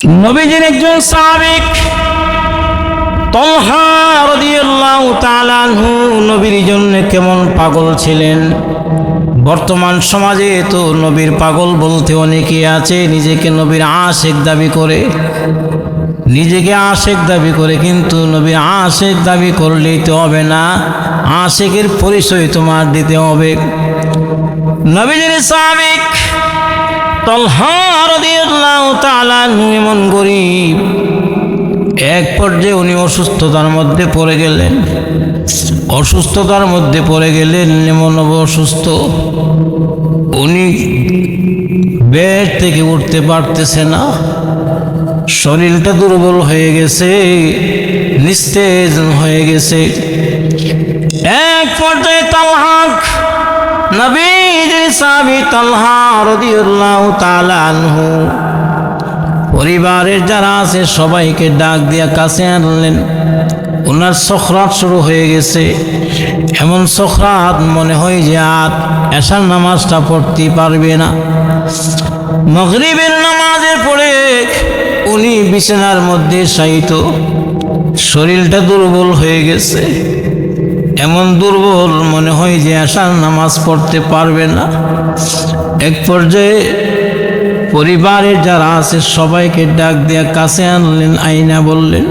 নবীজির একজন আনহু নবীর জন্য কেমন পাগল ছিলেন? বর্তমান সমাজে তো নবীর পাগল বলতে অনেকে আছে, নিজেকে নবীর আশেক দাবি করে। নিজেকে আশেক দাবি করে, কিন্তু নবীর আশেক দাবি করলেই তো হবে না, আশেকের পরিচয় তোমার দিতে হবে। নবীজির সাহাবিক এমন গরিব। এক পর্যায়ে উনি অসুস্থতার মধ্যে পড়ে গেলেন। অসুস্থতার মধ্যে পড়ে গেলেন এমন অসুস্থ। উনি বেড থেকে উঠতে পারতেছে না। শরীরটা দুর্বল হয়ে গেছে, নিস্তেজ হয়ে গেছে। এক পর্যায়ে তালহাক পরিবারের যারা আছে, সবাইকে ডাক দিয়া কাছে আনলেন। ওনার সখরাত শুরু হয়ে গেছে। এমন সখরাত মনে হয় যে আর এসার নামাজটা পড়তে পারবে না। মগরিবের নামাজের পরে উনি বিছানার মধ্যে শায়িত। শরীরটা দুর্বল হয়ে গেছে। এমন দুর্বল মনে হয় যে আসার নামাজ পড়তে পারবে না। এক পর্যায়ে পরিবারের যারা আছে সবাইকে ডাক দিয়া কাছে আনলেন আইনা বললেন,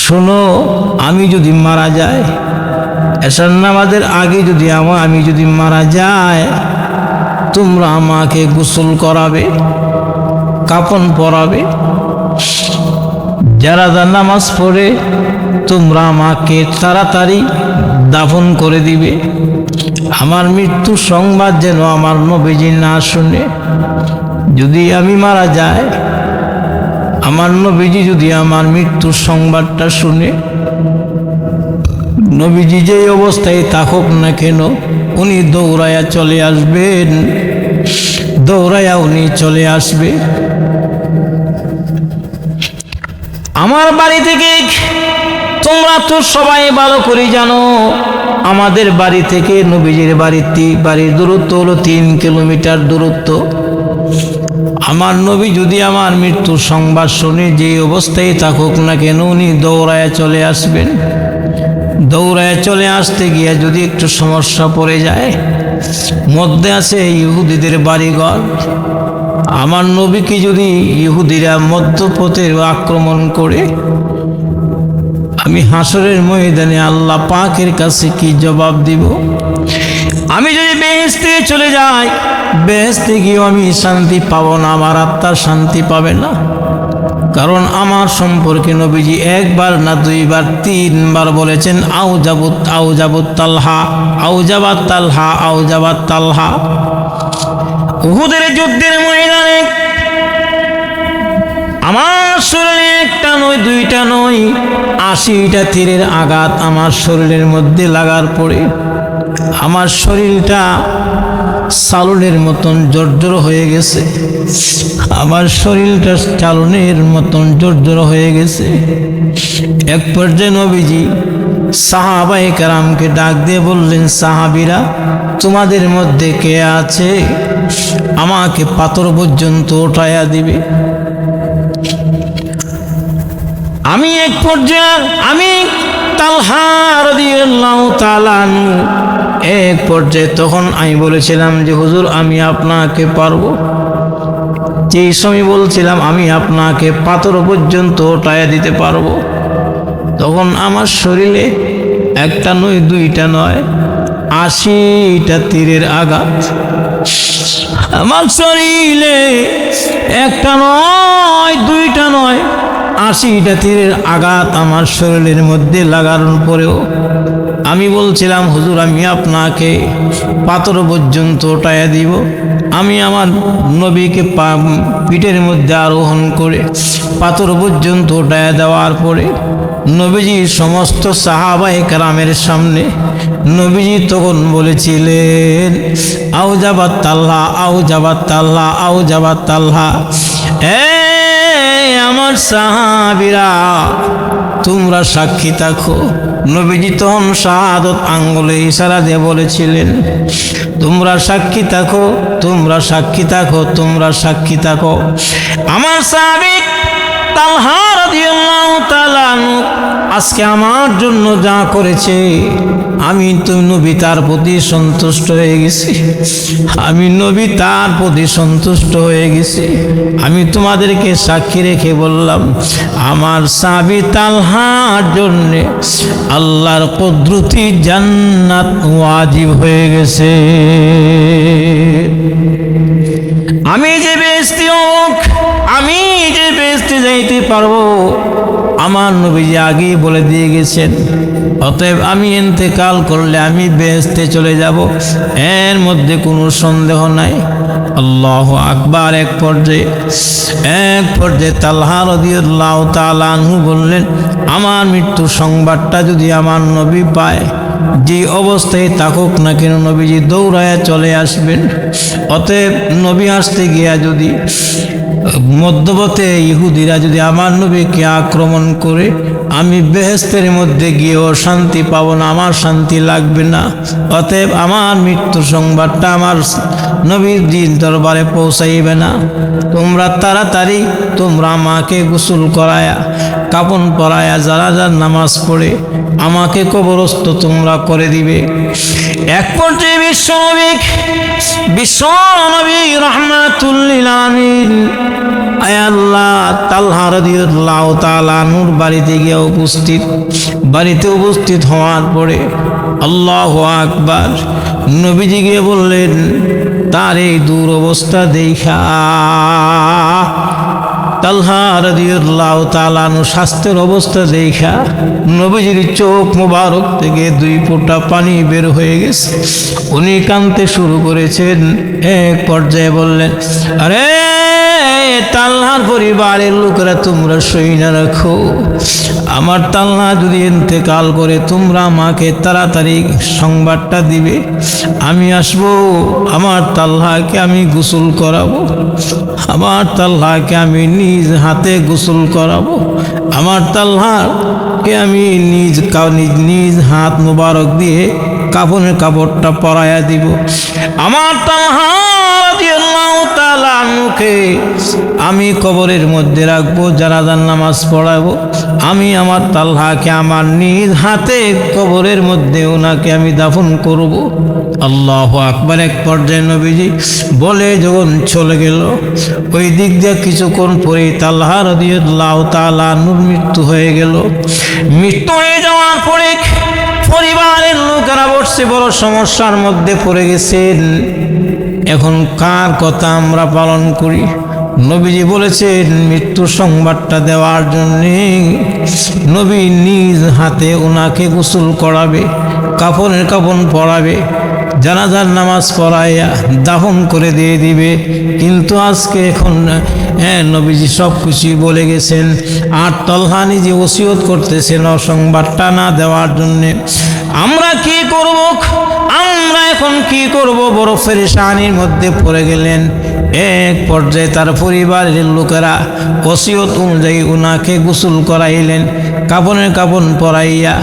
শোনো, আমি যদি মারা যাই এসার নামাজের আগে যদি আমার আমি যদি মারা যায় তোমরা আমাকে গোসল করাবে, কাপন পরাবে। যারা যা নামাজ পড়ে তোমরা আমাকে তাড়াতাড়ি দাফন করে দিবে। আমার মৃত্যু সংবাদ যেন আমার নবীজি না শুনে। যদি আমি মারা যাই, আমার নবীজি যদি আমার মৃত্যুর সংবাদটা শুনে। নবীজি যে অবস্থায় থাকুক না কেন, উনি দৌড়াইয়া চলে আসবেন। দৌড়াইয়া উনি চলে আসবে। আমার বাড়ি থেকে তোমরা তো সবাই ভালো করে জানো, আমাদের বাড়ি থেকে নবীজির বাড়িতে বাড়ির দূরত্ব হলো তিন কিলোমিটার দূরত্ব। আমার নবী যদি আমার মৃত্যুর সংবাদ শুনে যে অবস্থায় থাকুক না কেন, উনি দৌড়ায় চলে আসবেন। দৌড়ায় চলে আসতে গিয়ে যদি একটু সমস্যা পড়ে যায়, মধ্যে আছে ইহুদিদের বাড়িঘর। আমার নবীকে যদি ইহুদিরা মধ্যপথে আক্রমণ করে আমি হাসরের ময়দানে আল্লাহ পাকের কাছে কি জবাব দিব? আমি যদি বেহেস্তে চলে যাই বেহেস্তে গিয়েও আমি শান্তি পাবো না, আমার আত্মার শান্তি পাবে না। কারণ আমার সম্পর্কে নবীজি একবার না দুইবার, তিনবার বলেছেন, আউ যাবুত আউ যাবুত তালহা, আউ যাবাত তালহা, আউ যাবাত তালহা। উহুদের যুদ্ধের ময়দানে আমার শরীরে একটা নয়, দুইটা নয় আশিটা তীরের আঘাত আমার শরীরের মধ্যে লাগার পরে আমার শরীরটা চালনের মতন জর্জর হয়ে গেছে। আমার শরীরটা চালনের মতন জর্জর হয়ে গেছে। এক পর্যায়ে নবীজি সাহাবাই কারামকে ডাক দিয়ে বললেন, সাহাবিরা, তোমাদের মধ্যে কে আছে আমাকে পাথর পর্যন্ত ওঠাইয়া দিবে? আমি এক পর্যায়ে, আমি এক পর্যায়ে তখন আমি বলেছিলাম যে, হুজুর, আমি আপনাকে পারব। যেই সময় বলছিলাম, আমি আপনাকে পাথর পর্যন্ত টায়া দিতে পারব। তখন আমার শরীরে একটা নয়, দুইটা নয়, আশিটা তীরের আঘাত। আমার শরীরে একটা নয়, দুইটা নয় আশিটা তীরের আঘাত আমার শরীরের মধ্যে লাগানোর পরেও আমি বলছিলাম, হুজুর, আমি আপনাকে পাথর পর্যন্ত ওটাইয়া দিব। আমি আমার নবীকে পা- পিঠের মধ্যে আরোহণ করে পাথর পর্যন্ত ওটাইয়া দেওয়ার পরে নবীজি সমস্ত সাহাবাই কারামের সামনে নবীজি তখন বলেছিলেন আউ যাবাত তাল্লা আউ যাবাত তাল্লা আউ যাবাত তাল্লা এই আমার সাহাবিরা, তোমরা সাক্ষী থাকো। নবীজি তখন শাহাদত আঙ্গুলে ইশারা দিয়ে বলেছিলেন, তোমরা সাক্ষী থাকো, তোমরা সাক্ষী থাকো, তোমরা সাক্ষী থাকো। আমার সাহাবিক তালহা রাদিয়াল্লাহু তাআলা আনহু আজকে আমার জন্য যা করেছে, আমি তো নবী তার প্রতি সন্তুষ্ট হয়ে গেছি। আমি নবী তার প্রতি সন্তুষ্ট হয়ে গেছি। আমি তোমাদেরকে সাক্ষী রেখে বললাম, আমার সাবি তালহার জন্য আল্লাহর কুদরতি জান্নাত ওয়াজিব হয়ে গেছে। আমি যে বেস্তি যাইতে পারব। আমার নবীজি আগেই বলে দিয়ে গেছেন, অতএব আমি ইন্তেকাল করলে আমি বেহেস্তে চলে যাব। এর মধ্যে কোনো সন্দেহ নাই। আল্লাহ আকবার। এক পর্যায়ে এক পর্যায়ে তাল্হা রদিউল্লাহ তালানহু বললেন, আমার মৃত্যুর সংবাদটা যদি আমার নবী পায় যে অবস্থায় থাকুক না কেন নবীজি দৌড়ায় চলে আসবেন। অতএব নবী আসতে গিয়া যদি মধ্যপথে ইহুদিরা যদি আমার নবীকে আক্রমণ করে, আমি বেহেস্তের মধ্যে গিয়েও শান্তি পাবো না, আমার শান্তি লাগবে না। অতএব আমার মৃত্যু সংবাদটা আমার নবীর দিন দরবারে পৌঁছাইবে না। তোমরা তাড়াতাড়ি তোমরা মাকে গোসল করায়া কাপন পরায়া যারা যার নামাজ পড়ে, আমাকে কবরস্থ তোমরা করে দিবে। এক পর্যায়ে বিশ্বনবী বিশ্বনবী রহমাতুল্লিল আমিন, আয় আল্লাহ তালহা রাদিয়াল্লাহ তাআলা নূর বাড়িতে গিয়ে উপস্থিত, বাড়িতে উপস্থিত হওয়ার পরে আল্লাহ আকবার নবীজি গিয়ে বললেন, তার এই দূর অবস্থা দেখা। তালহা রাদিয়াল্লাহ তাআলানু স্বাস্থ্যের অবস্থা দেখা নবীজির চোখ মোবারক থেকে দুই ফোঁটা পানি বের হয়ে গেছে। উনি কানতে শুরু করেছেন, এক পর্যায়ে বললেন, আরে তাল্লার পরিবারের লোকেরা তোমরা সই না রাখো। আমার তাল্লা যদি ইন্তেকাল করে, তোমরা আমাকে তাড়াতাড়ি সংবাদটা দিবে। আমি আসব, আমার তাল্লাকে আমি গোসল করাবো। আমার তাল্লাকে আমি নিজ হাতে গোসল করাবো। আমার তাল্লাকে আমি নিজ নিজ নিজ হাত মোবারক দিয়ে কাপড়ের কাপড়টা পরাইয়া দিব। আমার তাল্হা আমি কবরের মধ্যে রাখব, জানাজার নামাজ পড়াবো। আমি আমার তাল্লাকে আমার নিজ হাতে কবরের মধ্যে ওনাকে আমি দাফন করব। আল্লাহ আকবার। এক পর্যায়ে নবীজি বলে যখন চলে গেল, ওই দিক দিয়ে কিছুক্ষণ পরে তাল্লাহ রদিয়াল্লাহ তাআলা নূর মৃত্যু হয়ে গেল। মৃত্যু হয়ে যাওয়ার পরে পরিবারের লোকেরা বসছে বড় সমস্যার মধ্যে পড়ে গেছেন। এখন কার কথা আমরা পালন করি? নবীজি বলেছেন মৃত্যুর সংবাদটা দেওয়ার জন্যে নবী নিজ হাতে ওনাকে গোসল করাবে কাপড়ের কাপড় পরাবে, জানাজার নামাজ পড়াইয়া দাফন করে দিয়ে দিবে। কিন্তু আজকে এখন হ্যাঁ নবীজি সব কিছুই বলে গেছেন, আর তলহানি যে ওসিয়ত করতেছেন অসংবাদটা না দেওয়ার জন্যে। আমরা কি করব? আমরা এখন কি করব বরফের সানির মধ্যে পড়ে গেলেন? এক পর্যায়ে তার পরিবারের লোকেরা ওসিয়ত অনুযায়ী উনাকে গোসল করাইলেন, কাপনের কাপন পরাইয়া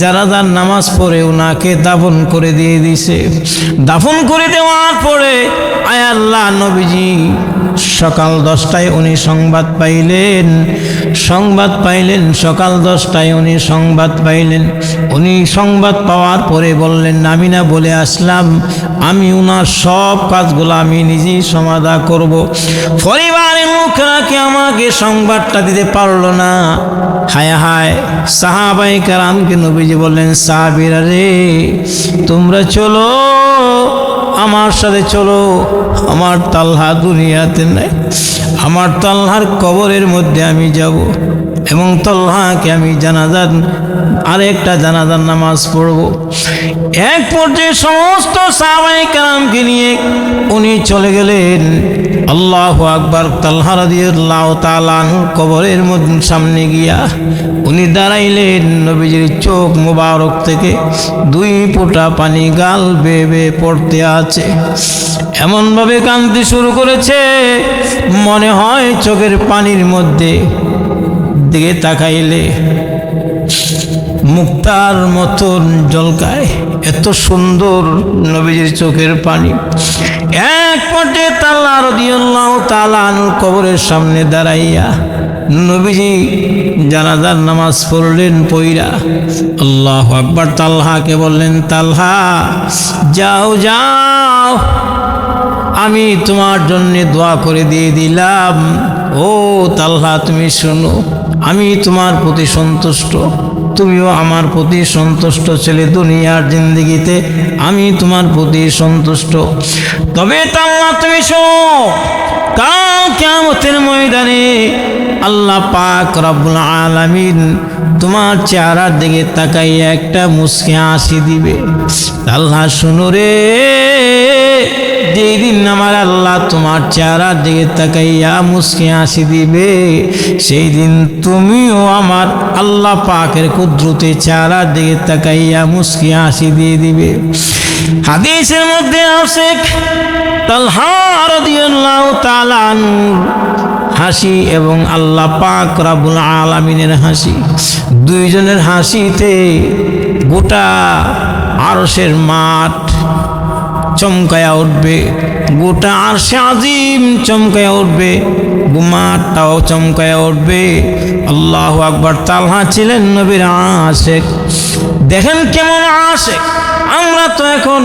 যারা যার নামাজ পড়ে উনাকে দাফন করে দিয়ে দিছে। দাফন করে দেওয়ার পরে আয় আল্লাহ নবীজি, সকাল দশটায় উনি সংবাদ পাইলেন। সংবাদ পাইলেন, সকাল দশটায় উনি সংবাদ পাইলেন। উনি সংবাদ পাওয়ার পরে বললেন আমি না বলে আসলাম, আমি উনার সব কাজগুলো আমি নিজেই সমাধা করব। পরিবারের লোকেরা কি আমাকে সংবাদটা দিতে পারল না? হায় হায়, সাহাবাই কারামকে নবীজি বললেন, সাহাবিরা রে, তোমরা চলো, আমার সাথে চলো। আমার তাল্হা দুনিয়াতে নাই, আমার তাল্লার কবরের মধ্যে আমি যাব। এবং তল্লাহাকে আমি জানাজার, আরেকটা জানাজার নামাজ পড়ব। এক পর্যায়ে সমস্ত সাহাবাই কালামকে নিয়ে উনি চলে গেলেন। আল্লাহ আকবর তাল্হা রাদিয়াল্লাহ তালানুর কবরের সামনে গিয়া উনি দাঁড়াইলেন নবীজির চোখ মোবারক থেকে। দুই ফোঁটা পানি গাল বেয়ে বেয়ে পড়তে আছে। এমনভাবে কাঁদতে শুরু করেছে। মনে হয় চোখের পানির মধ্যে দিকে তাকাইলে মুক্তার মতন জলকায় এত সুন্দর নবীজির চোখের পানি। এক পর্যায়ে তাল্লা রদিয়াল্লাহ তালানুর কবরের সামনে দাঁড়াইয়া নবীজি জানাজার নামাজ পড়লেন পইরা। আল্লাহ আকবর। তালহাকে বললেন, তালহা, যাও যাও। আমি তোমার জন্যে দোয়া করে দিয়ে দিলাম। ও তাল্লা, তুমি শোনো, আমি তোমার প্রতি সন্তুষ্ট। তুমিও আমার প্রতি সন্তুষ্ট ছেলে দুনিয়ার জিন্দিগিতে, আমি তোমার প্রতি সন্তুষ্ট। তবে তাল্লা, তুমি শোনো কাল কেমতের ময়দানে আল্লাহ পাক রব্বুল আলামিন তোমার চেহারার দিকে তাকাইয়া একটা মুসকে হাসি দিবে। আল্লাহ শুনো রে, যেই দিন আমার আল্লাহ তোমার চেহারার দিকে তাকাইয়া মুসকে হাসি দিবে, সেই দিন তুমিও আমার আল্লাহ পাকের কুদ্রুতে চেহারার দিকে তাকাইয়া মুসকে হাসি দিয়ে দিবে। হাদিসের মধ্যে আসে তালহা রাদিয়াল্লাহু তাআলা আনহু হাসি এবং আল্লাহ পাক রাবুল আলামিনের হাসি। দুইজনের হাসিতে গোটা আরসের মাঠ চমকায়া উঠবে, গোটা আরশে আজিম চমকায়া উঠবে মাঠটাও চমকায়া উঠবে। আল্লাহ আকবর, তালহা ছিলেন নবীর আশেক। দেখেন কেমন আশেক। আমরা তো এখন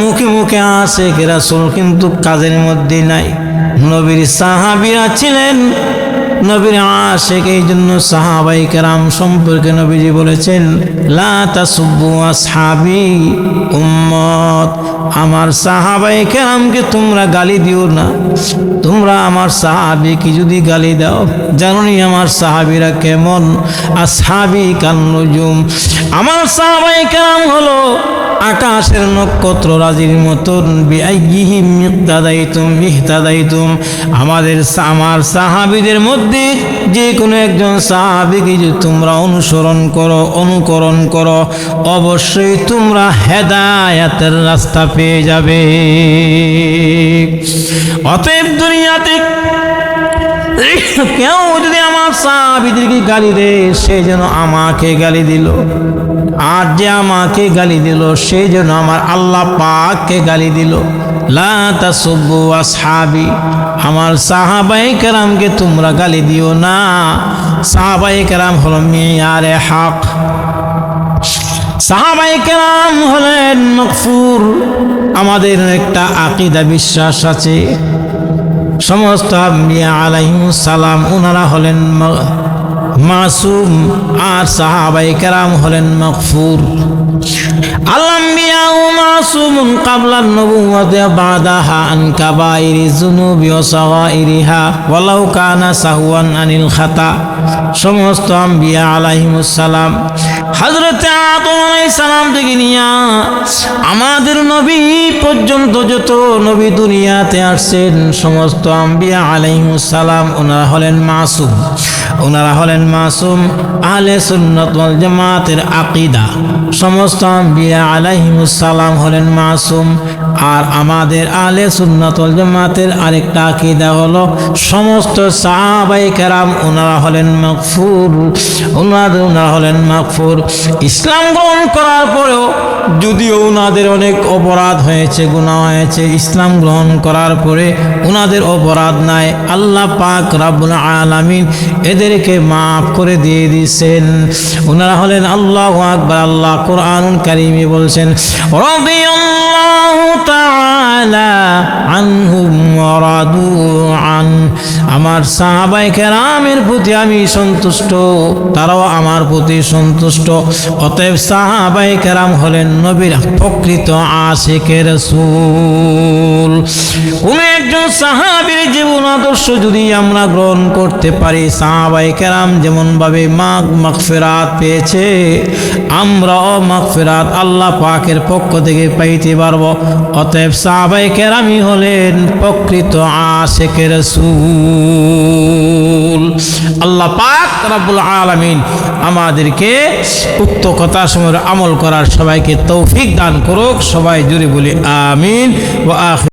মুখে মুখে আসে রাসুল কিন্তু কাজের মধ্যে নাই। নবীর সাহাবিরা ছিলেন নবীর আশেক, এই জন্য সাহাবাই কেরাম সম্পর্কে নবীজি বলেছেন আমার সাহাবাই কেরামকে তোমরা গালি দিও না। তোমরা আমার সাহাবিকে যদি গালি দাও জানি আমার সাহাবিরা কেমন? আসহাবি কান্নজুম আমার সাহাবাই কেরাম হলো আকাশের নক্ষত্র রাজির মতন বিআইহিম ইহতাদাইতুম ইহতাদাইতুম আমাদের আমার সাহাবিদের মধ্যে যে কোনো একজন সাহাবিকে যে তোমরা অনুসরণ করো, অনুকরণ করো, অবশ্যই তোমরা হেদায়াতের রাস্তা পেয়ে যাবে। অতএব দুনিয়াতে কেউ যদি আমার সাহাবিদেরকে গালি দেয়, সে যেন আমাকে গালি দিল। আর যে আমাকে গালি দিল সে জন্য আমার আল্লাহ পাককে গালি দিল। লা তাসুব্বু আসহাবি, আমার সাহাবাই কেরামকে তোমরা গালি দিও না। সাহাবাই কেরাম হলো মেয়ারে হক। সাহাবাই কেরাম হলেন মকফুর। আমাদের একটা আকিদা বিশ্বাস আছে। সমস্ত আলাইহিমুস সালাম ওনারা হলেন মাসুম আর সাহাবাই কেরাম হলেন মকফুর ও মাসুমুন কাবলান নবুওয়াতে বাদাহা আন কাবাইরি যুনুবি ওয়া সাগাইরিহা ওয়ালাউ কানা সাহওয়ান আনিল খাতা। সমস্ত আম্বিয়া আলাইহিমুস সালাম। হযরত আদম আলাইহিস সালাম থেকে নিয়া আমাদের নবী পর্যন্ত যত নবী দুনিয়াতে আসছেন, সমস্ত আম্বিয়া আলাইহিমুস সালাম, ওনারা হলেন মাসুম। ওনারা হলেন মাসুম আহলে সুন্নাত জামাতের আকিদা। সমস্ত আম্বিয়া আলাইহিমুস সালাম হলেন মাসুম। আর আমাদের আহলে সুন্নাত ওয়াল জামাতের আরেকটা আকিদা হলো সমস্ত সাহাবাই কেরাম ওনারা হলেন মাগফুর। ওনাদের ওনারা হলেন মাগফুর। ইসলাম গ্রহণ করার পরেও যদিও ওনাদের অনেক অপরাধ হয়েছে, গুনাহ হয়েছে, ইসলাম গ্রহণ করার পরে ওনাদের অপরাধ নাই। আল্লাহ পাক রাব্বুল আলামিন এদেরকে মাফ করে দিয়ে দিয়েছেন। ওনারা হলেন আল্লাহ আকবার, আল্লাহ কোরআনুল কারিমে বলছেন আমার সাহাবায়ে কেরামের প্রতি আমি সন্তুষ্ট, তারাও আমার প্রতি সন্তুষ্ট। অতএব সাহাবাই কেরাম হলেন নবীর প্রকৃত আশিকের রাসূল। কোন একজন সাহাবীর জীবন আদর্শ যদি আমরা গ্রহণ করতে পারি সাহাবায়ে কেরাম যেমন ভাবে মাগ মাগফিরাত পেয়েছে, আমরাও মাগফিরাত আল্লাহ পাকের পক্ষ থেকে পাইতে পারব। অতএব সাহাবায়ে কেরামই হলেন প্রকৃত আশিকের রাসূল। আল্লাহ পাক রাব্বুল আলামিন আমাদেরকে উক্ত কথা সময়ের আমল করার সবাইকে তৌফিক দান করুক, সবাই জুড়ে বলি আমিন। ও